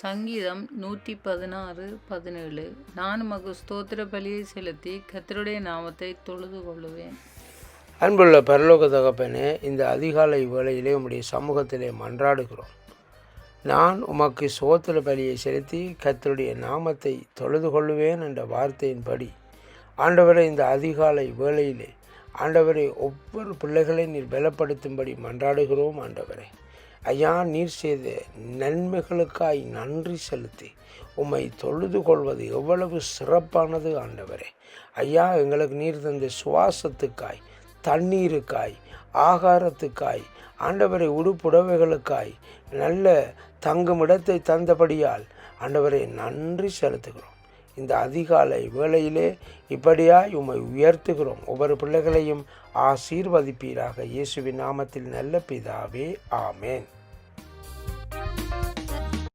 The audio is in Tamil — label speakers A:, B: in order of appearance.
A: சங்கீதம் நூற்றி பதினாறு பதினேழு. நான் மகு ஸ்தோத்திர பலியை செலுத்தி கத்தருடைய நாமத்தை தொழுது கொள்ளுவேன்.
B: அன்புள்ள பரலோக தகப்பனே இந்த அதிகாலை வேளையிலே உம்முடைய சமூகத்திலே மன்றாடுகிறோம். நான் உமக்கு சோத்திர பலியை செலுத்தி கத்தருடைய நாமத்தை தொழுது கொள்ளுவேன் என்ற வார்த்தையின்படி ஆண்டவரை இந்த அதிகாலை வேளையிலே ஆண்டவரை ஒவ்வொரு பிள்ளைகளை நீர் பலப்படுத்தும்படி மன்றாடுகிறோம் ஆண்டவரை. ஐயா நீர் செய்த நன்மைகளுக்காய் நன்றி செலுத்தி உம்மை தொழுது கொள்வது எவ்வளவு சிறப்பானது ஆண்டவரே. ஐயா எங்களுக்கு நீர் தந்த சுவாசத்துக்காய் தண்ணீருக்காய் ஆகாரத்துக்காய் ஆண்டவரை உடுப்புடவைகளுக்காய் நல்ல தங்கும் இடத்தை தந்தபடியால் ஆண்டவரை நன்றி செலுத்துகிறோம். இந்த அதிகாலை வேளையிலே இப்படியாய் உம்மை உயர்த்துகிறோம். ஒவ்வொரு பிள்ளைகளையும் ஆசீர்வதிப்பீராக. இயேசுவின் நாமத்தில் நல்ல பிதாவே. ஆமேன்.